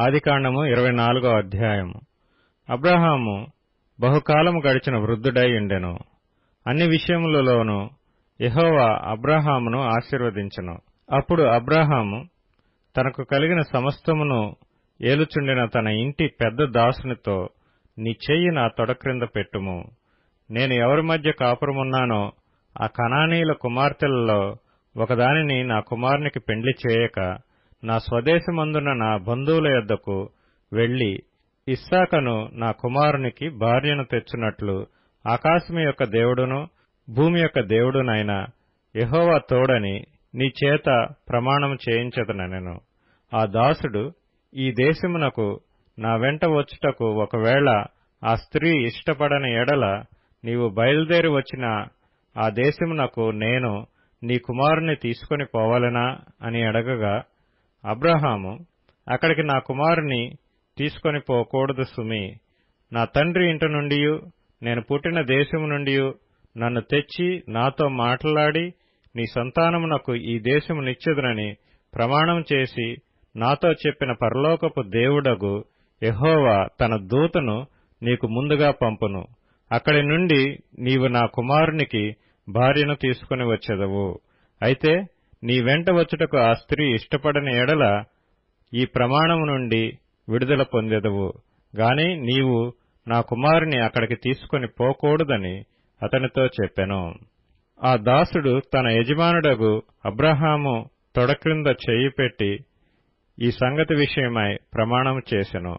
ఆదికాండము ఇరవై నాలుగో అధ్యాయము. అబ్రహాము బహుకాలము గడిచిన వృద్ధుడై ఉండెను. అన్ని విషయములలోనూ యహోవా అబ్రహామును ఆశీర్వదించెను. అప్పుడు అబ్రహాము తనకు కలిగిన సమస్తమును ఏలుచుండిన తన ఇంటి పెద్ద దాసునితో నీ చెయ్యి నా తొడ క్రింద పెట్టుము. నేను ఎవరి మధ్య కాపురమున్నానో ఆ కణానీయుల కుమార్తెలలో ఒకదానిని నా కుమారునికి పెండ్లి చేయక నా స్వదేశమందున నా బంధువుల యొద్దకు వెళ్ళి ఇస్సాకను నా కుమారునికి భార్యను తెచ్చునట్లు ఆకాశము యొక్క దేవుడును భూమి యొక్క దేవుడునైన యహోవా తోడని నీ చేత ప్రమాణం చేయించదనెను ఆ దాసుడు ఈ దేశమునకు నా వెంట వచ్చుటకు ఒకవేళ ఆ స్త్రీ ఇష్టపడని ఎడల నీవు బయలుదేరి వచ్చిన ఆ దేశమునకు నేను నీ కుమారుని తీసుకొని పోవలెనా అని అడగగా అబ్రహాము అక్కడికి నా కుమారుని తీసుకొని పోకూడదు సుమి. నా తండ్రి ఇంటి నుండి నేను పుట్టిన దేశము నుండి నన్ను తెచ్చి నాతో మాట్లాడి నీ సంతానమునకు ఈ దేశము నిచ్చెదనని ప్రమాణం చేసి నాతో చెప్పిన పరలోకపు దేవుడగు ఎహోవా తన దూతను నీకు ముందుగా పంపును. అక్కడి నుండి నీవు నా కుమారునికి భార్యను తీసుకుని వచ్చెదవు. అయితే నీ వెంట వచ్చుటకు ఆ స్త్రీ ఇష్టపడని ఎడల ఈ ప్రమాణము నుండి విడుదల పొందెదవు. గాని నీవు నా కుమారుని అక్కడికి తీసుకుని పోకూడదని అతనితో చెప్పెను. ఆ దాసుడు తన యజమానుడగు అబ్రహాము తొడ క్రింద చెయ్యి పెట్టి ఈ సంగతి విషయమై ప్రమాణం చేసెను.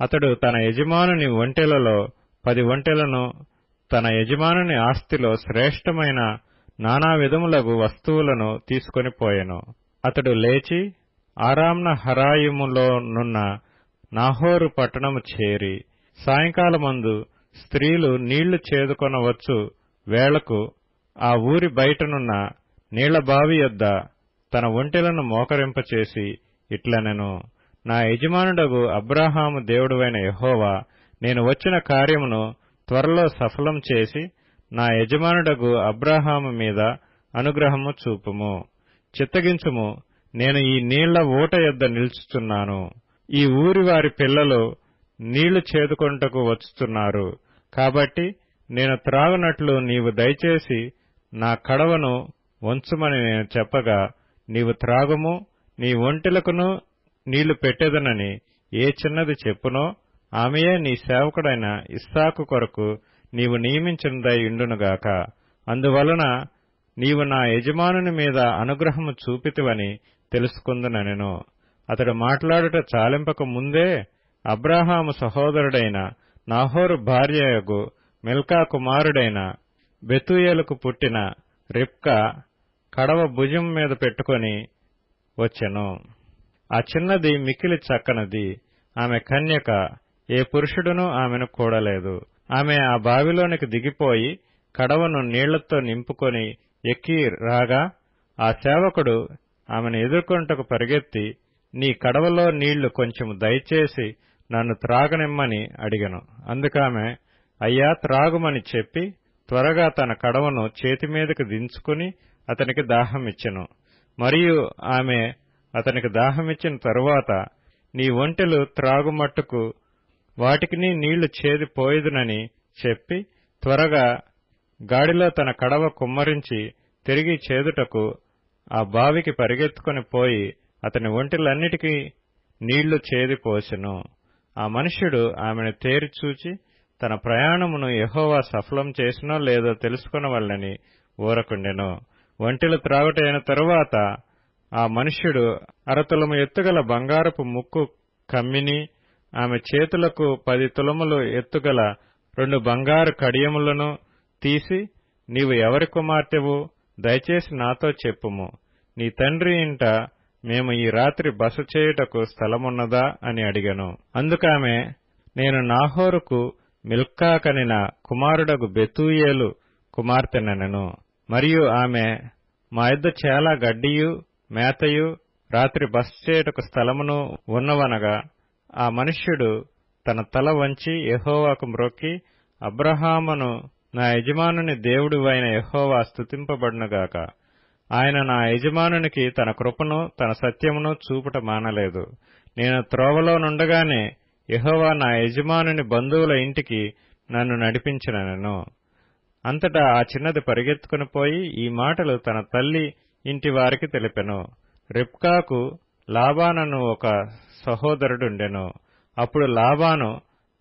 అతడు తన యజమానుని ఒంటెలలో పది ఒంటెలను తన యజమానుని ఆస్తిలో శ్రేష్టమైన నానా విధములగు వస్తువులను తీసుకొని పోయెను. అతడు లేచి ఆరామ్న హరాయిములోనున్న నాహోరు పట్టణము చేరి సాయంకాలమందు స్త్రీలు నీళ్ళు చేదుకొనవచ్చు వేళకు ఆ ఊరి బయటనున్న నీళ్ళబావి యొద్ద తన ఒంటెలను మోకరింపచేసి ఇట్లనెను. నా యజమానుడగు అబ్రాహాము దేవుడువైన యహోవా నేను వచ్చిన కార్యమును త్వరలో సఫలం చేసి నా యజమానుడగు అబ్రహాము మీద అనుగ్రహము చూపుము. చిత్తగించుము నేను ఈ నీళ్ళ ఊట యొద్ద నిలుచుచున్నాను. ఈ ఊరి వారి పిల్లలు నీళ్ళు చేదుకొంటకు వచ్చుతున్నారు. కాబట్టి నేను త్రాగునట్లు నీవు దయచేసి నా కడవను వంచుమని నేను చెప్పగా నీవు త్రాగుము నీ ఒంటెలకును నీళ్ళు పెట్టెదనని ఏ చిన్నది చెప్పునో ఆమెయే నీ సేవకుడైన ఇస్సాకు కొరకు నీవు నియమించినదై ఇండునుగాక అందువలన నీవు నా యజమానుని మీద అనుగ్రహము చూపితివని తెలుసుకుందునెను అతడు మాట్లాడుట చాలింపక ముందే అబ్రాహాము సహోదరుడైన నాహోరు భార్యయగు మిల్కా కుమారుడైన బెతూయేలుకు పుట్టిన రిప్కా కడవ భుజం మీద పెట్టుకొని వచ్చెను. ఆ చిన్నది మికిలి చక్కనది. ఆమె కన్యక ఏ పురుషుడునూ ఆమెను కూడలేదు. ఆమె ఆ బావిలోనికి దిగిపోయి కడవను నీళ్ళతో నింపుకొని ఎక్కి రాగా ఆ సేవకుడు ఆమెను ఎదుర్కొంటకు పరిగెత్తి నీ కడవలో నీళ్ళు కొంచెం దయచేసి నన్ను త్రాగనిమ్మని అడిగను. అందుకామె అయ్యా త్రాగుమని చెప్పి త్వరగా తన కడవను చేతిమీదకు దించుకుని అతనికి దాహమిచ్చెను మరియు ఆమె అతనికి దాహమిచ్చిన తరువాత నీ ఒంటెలు త్రాగుమట్టుకు వాటికిని నీళ్ళు చేదిపోయేదునని చెప్పి త్వరగా గాడిలో తన కడవ కుమ్మరించి తిరిగి చేదుటకు ఆ బావికి పరిగెత్తుకుని పోయి అతని ఒంటిలన్నిటికీ నీళ్ళు చేదిపోసెను ఆ మనుష్యుడు ఆమెను తేరిచూచి తన ప్రయాణమును యహోవా సఫలం చేసినో లేదో తెలుసుకునవల్లని ఊరకుండెను. ఒంటెలు త్రాగుటైన తరువాత ఆ మనుష్యుడు అరతులము ఎత్తుగల బంగారపు ముక్కు కమ్మిని ఆమె చేతులకు పది తులములు ఎత్తుగల రెండు బంగారు కడియములను తీసి నీవు ఎవరి కుమార్తెవు? దయచేసి నాతో చెప్పుము. నీ తండ్రి ఇంట మేము ఈ రాత్రి బస చేయుటకు స్థలమున్నదా? అని అడిగాను. అందుకామె నేను నాహోరుకు మిల్కా కనిన కుమారుడకు బెతూయేలు కుమార్తెనెను మరియు ఆమె మా యొద్ద చాలా గడ్డియు మేతయు రాత్రి బస చేయుటకు స్థలమును ఉన్నవనగా ఆ మనుష్యుడు తన తల వంచి యహోవాకు మ్రొక్కి అబ్రహామును నా యజమానుని దేవుడు అయిన యహోవా స్థుతింపబడునుగాక ఆయన నా యజమానునికి తన కృపను తన సత్యమును చూపుట మానలేదు. నేను త్రోవలో నుండగానే యహోవా నా యజమానుని బంధువుల ఇంటికి నన్ను నడిపించినను అంతటా ఆ చిన్నది పరిగెత్తుకుని పోయి ఈ మాటలు తన తల్లి ఇంటి వారికి తెలిపెను. రిప్కాకు లాబానను ఒక సహోదరుడుండెను. అప్పుడు లాబాను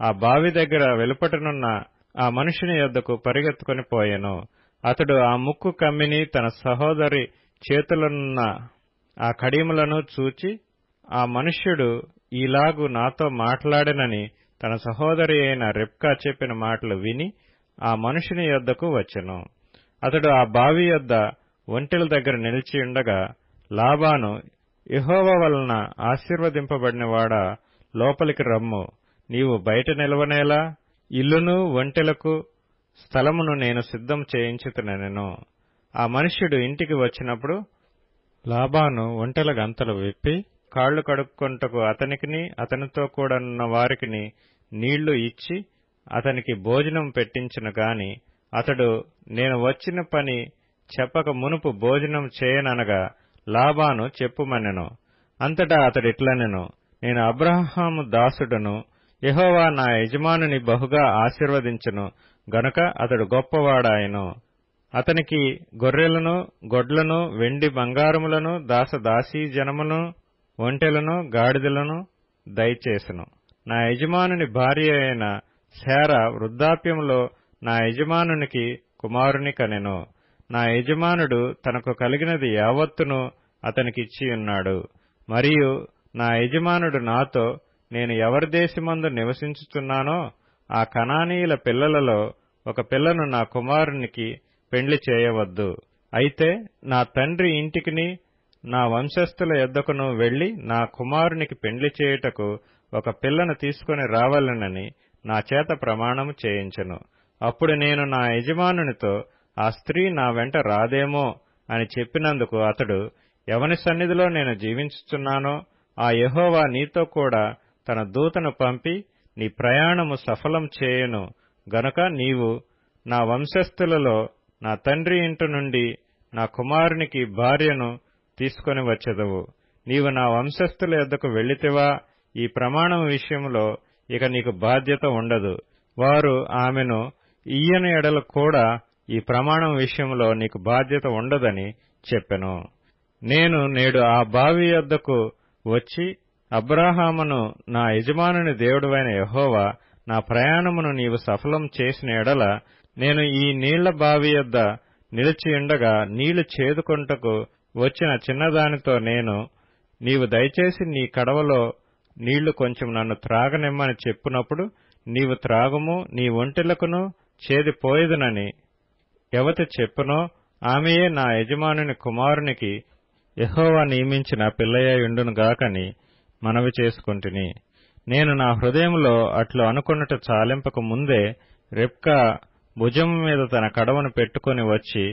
ఆ బావి దగ్గర వెలుపటనున్న ఆ మనుషుని యొద్దకు పరిగెత్తుకుని పోయెను. అతడు ఆ ముక్కు కమ్మిని తన సహోదరి చేతులనున్న ఆ కడిములను చూచి ఆ మనుష్యుడు ఈలాగు నాతో మాట్లాడనని తన సహోదరి అయిన రెప్కా చెప్పిన మాటలు విని ఆ మనుషుని యొద్దకు వచ్చెను. అతడు ఆ బావి యొద్ద ఒంటెల దగ్గర నిలిచి ఉండగా లాబాను యహోవ వలన ఆశీర్వదింపబడినవాడా లోపలికి రమ్ము. నీవు బయట నిలవనేలా ఇల్లును ఒంటెలకు స్థలమును నేను సిద్ధం చేయించుతునెను ఆ మనుష్యుడు ఇంటికి వచ్చినప్పుడు లాబాను ఒంటెల గంతలు విప్పి కాళ్ళు కడుక్కుంటకు అతనికిని అతనితో కూడనున్న వారికిని నీళ్ళు ఇచ్చి అతనికి భోజనం పెట్టించిన గాని అతడు నేను వచ్చిన పని చెప్పక మునుపు భోజనం చేయననగా లాబాను చెప్పుమనెను. అంతటా అతడిట్లనెను. నేను అబ్రహాము దాసుడను యహోవా నా యజమానుని బహుగా ఆశీర్వదించను గనుక అతడు గొప్పవాడాయను. అతనికి గొర్రెలను గొడ్లను వెండి బంగారములను దాసదాసీ జనమును ఒంటెలను గాడిదలను దయచేసెను. నా యజమానుని భార్య అయిన శార వృద్ధాప్యంలో నా యజమానునికి కుమారుని కనెను నా యజమానుడు తనకు కలిగినది యావత్తును అతనికిచ్చి ఉన్నాడు. మరియు నా యజమానుడు నాతో నేను ఎవరి దేశమందు నివసించుచున్నానో ఆ కణానీయుల పిల్లలలో ఒక పిల్లను నా కుమారునికి పెండ్లి చేయవద్దు. అయితే నా తండ్రి ఇంటికిని నా వంశస్థుల యొద్దకును వెళ్ళి నా కుమారునికి పెండ్లి చేయుటకు ఒక పిల్లను తీసుకుని రావాలనని నా చేత ప్రమాణము చేయించెను. అప్పుడు నేను నా యజమానునితో ఆ స్త్రీ నా వెంట రాదేమో అని చెప్పినందుకు అతడు ఎవని సన్నిధిలో నేను జీవించుచున్నానో ఆ యహోవా నీతో కూడా తన దూతను పంపి నీ ప్రయాణము సఫలం చేయును. గనుక నీవు నా వంశస్థులలో నా తండ్రి ఇంటి నుండి నా కుమారునికి భార్యను తీసుకొని వచ్చెదవు. నీవు నా వంశస్థుల యొద్దకు వెళ్ళితివా ఈ ప్రమాణం విషయంలో ఇక నీకు బాధ్యత ఉండదు. వారు ఆమెను ఈయన ఎడల కూడా ఈ ప్రమాణం విషయంలో నీకు బాధ్యత ఉండదని చెప్పెను. నేను నేడు ఆ బావి యొద్దకు వచ్చి అబ్రాహామును నా యజమానుని దేవుడువైన యహోవా నా ప్రయాణమును నీవు సఫలం చేసిన ఎడల నేను ఈ నీళ్ళ బావి యొద్ద నిలిచియుండగా నీళ్ళు చేదుకొంటకు వచ్చిన చిన్నదానితో నేను నీవు దయచేసి నీ కడవలో నీళ్ళు కొంచెం నన్ను త్రాగనిమ్మని చెప్పునప్పుడు నీవు త్రాగుము నీ ఒంటెలకును చేదిపోయేదనని ఎవతి చెప్పునో ఆమెయే నా యజమానుని కుమారునికి యహోవా నియమించిన పిల్లయ్యుండునుగాకని మనవి చేసుకుంటుని. నేను నా హృదయంలో అట్లు అనుకున్నట్టు చాలింపక ముందే రెప్కా భుజం మీద తన కడవను పెట్టుకుని వచ్చి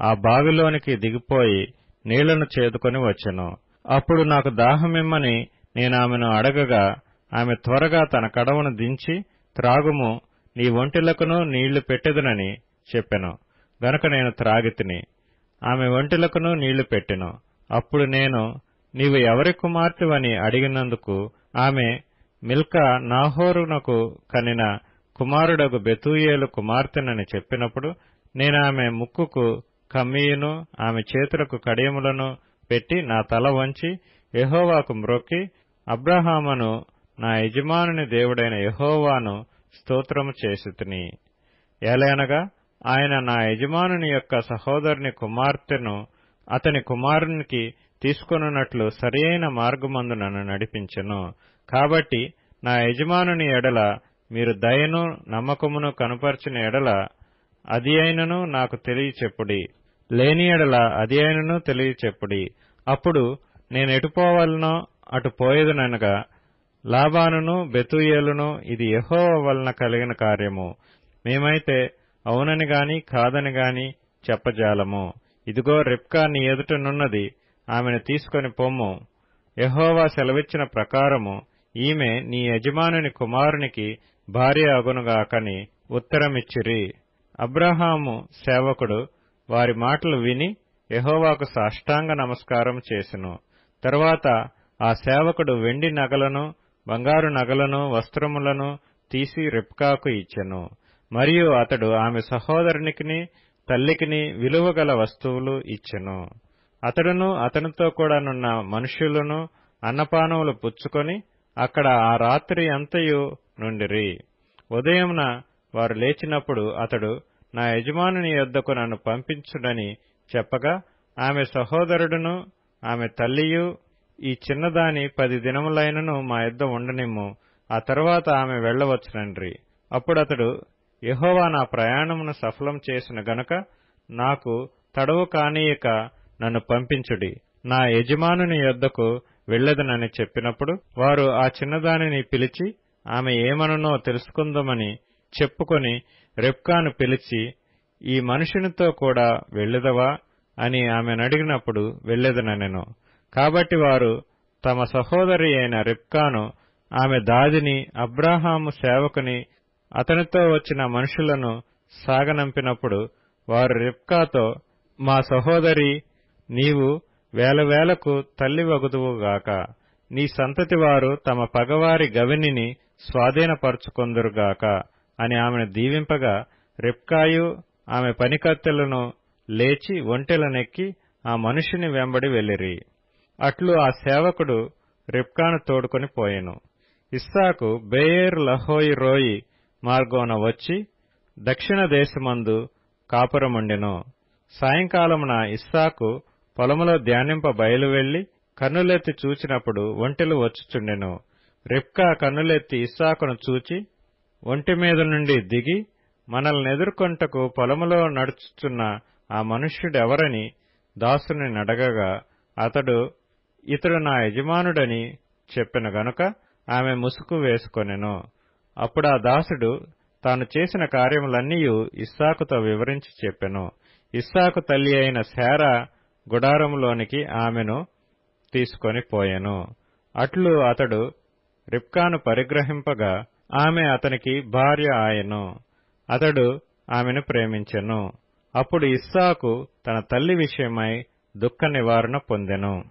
ఆ బావిలోనికి దిగిపోయి నీళ్ళను చేదుకొని వచ్చెను. అప్పుడు నాకు దాహమిమ్మని నేను ఆమెను అడగగా ఆమె త్వరగా తన కడవను దించి త్రాగుము నీ ఒంటిలకును నీళ్ళు పెట్టెదనని చెప్పెను. గనుక నేను త్రాగితిని ఆమె ఒంటిలకును నీళ్ళు పెట్టెను. అప్పుడు నేను నీవు ఎవరి కుమార్తెవని అడిగినందుకు ఆమె మిల్కా నాహోరునకు కనిన కుమారుడగు బెతూయేలు కుమార్తెనని చెప్పినప్పుడు నేను ఆమె ముక్కుకు కమ్మీయును ఆమె చేతులకు కడియములను పెట్టి నా తల వంచి యహోవాకు మ్రొక్కి అబ్రహామును నా యజమానుని దేవుడైన యహోవాను స్తోత్రము చేసితిని ఏలయనగా ఆయన నా యజమానుని యొక్క సహోదరుని కుమార్తెను అతని కుమారునికి తీసుకొనున్నట్లు సరియైన మార్గమందు నన్ను నడిపించెను. కాబట్టి నా యజమానుని ఎడల మీరు దయను నమ్మకమును కనపరిచిన ఎడల అది అయినను నాకు తెలియచెప్పుడి. లేని ఎడల అది అయినను తెలియచెప్పుడి. అప్పుడు నేను ఎటుపోవాలనో అటు పోయేదనగా లాబానును బెతుయేలును ఇది యహోవ వలన కలిగిన కార్యము. మేమైతే అవునని గాని కాదని గాని చెప్పజాలము. ఇదిగో రిప్కా నీ ఎదుటనున్నది ఆమెను తీసుకొని పొమ్ము. యహోవా సెలవిచ్చిన ప్రకారము ఈమె నీ యజమానుని కుమారునికి భార్య అగునుగాకని ఉత్తరమిచ్చిరి. అబ్రహాము సేవకుడు వారి మాటలు విని యహోవాకు సాష్టాంగ నమస్కారం చేసెను. తరువాత ఆ సేవకుడు వెండి నగలను బంగారు నగలను వస్త్రములను తీసి రిప్కాకు ఇచ్చెను. మరియు అతడు ఆమె సహోదరునికిని తల్లికిని విలువగల వస్తువులు ఇచ్చెను. అతడును అతనితో కూడా నున్న మనుష్యులను అన్నపానములు పుచ్చుకొని అక్కడ ఆ రాత్రి అంతయు నుండిరి. ఉదయమున వారు లేచినప్పుడు అతడు నా యజమానుని యొద్దకు నన్ను పంపించుడని చెప్పగా ఆమె సహోదరుడును ఆమె తల్లియు ఈ చిన్నదాని పది దినములైనను మా యొద్ద ఉండనిమ్ము. ఆ తర్వాత ఆమె వెళ్ళవచ్చునండ్రి అప్పుడతడు యహోవా నా ప్రయాణమును సఫలం చేసిన గనుక నాకు తడవు కానీయక నన్ను పంపించుడి. నా యజమానుని యొద్దకు వెళ్ళదనని చెప్పినప్పుడు వారు ఆ చిన్నదానిని పిలిచి ఆమె ఏమనునో తెలుసుకుందామని చెప్పుకొని రెప్కాను పిలిచి ఈ మనుషునితో కూడా వెళ్ళెదవా అని ఆమెనడిగినప్పుడు వెళ్ళెదనెను కాబట్టి వారు తమ సహోదరి అయిన రిప్కాను ఆమె దాదిని అబ్రాహాము సేవకుని అతనితో వచ్చిన మనుషులను సాగనంపినప్పుడు వారు రిప్కాతో మా సహోదరి నీవు వేలవేలకు తల్లి వగుదువుగాక నీ సంతతి వారు తమ పగవారి గవినిని స్వాధీనపరుచుకొందురుగాక. అని ఆమెను దీవింపగా రిప్కాయు ఆమె పనికత్తెలను లేచి ఒంటెలనెక్కి ఆ మనుషుని వెంబడి వెళ్ళిరి. అట్లు ఆ సేవకుడు రిప్కాను తోడుకొని పోయెను. ఇస్సాకు బేయేర్ లహోయి రోయి మార్గోన వచ్చి దక్షిణ దేశమందు కాపురముండెను. సాయంకాలమున ఇస్సాకు పొలములో ధ్యానింప బయలువెళ్ళి కన్నులెత్తి చూచినప్పుడు ఒంటెలు వచ్చుచుండెను. రిప్కా కన్నులెత్తి ఇస్సాకును చూచి ఒంటి మీద నుండి దిగి మనల్నెదుర్కొంటకు పొలములో నడుచుచున్న ఆ మనుష్యుడెవరని దాసుని నడగగా అతడు ఇతడు నా యజమానుడని చెప్పెను గనుక ఆమె ముసుగు వేసుకొనెను. అప్పుడా దాసుడు తాను చేసిన కార్యములన్నీయు ఇస్సాకుతో వివరించి చెప్పెను. ఇస్సాకు తల్లి అయిన శారా గుడారములోనికి ఆమెను తీసుకొని పోయెను. అట్లు అతడు రిప్కాను పరిగ్రహింపగా ఆమె అతనికి భార్య ఆయెను. అతడు ఆమెను ప్రేమించెను. అప్పుడు ఇస్సాకు తన తల్లి విషయమై దుఃఖ నివారణ పొందెను.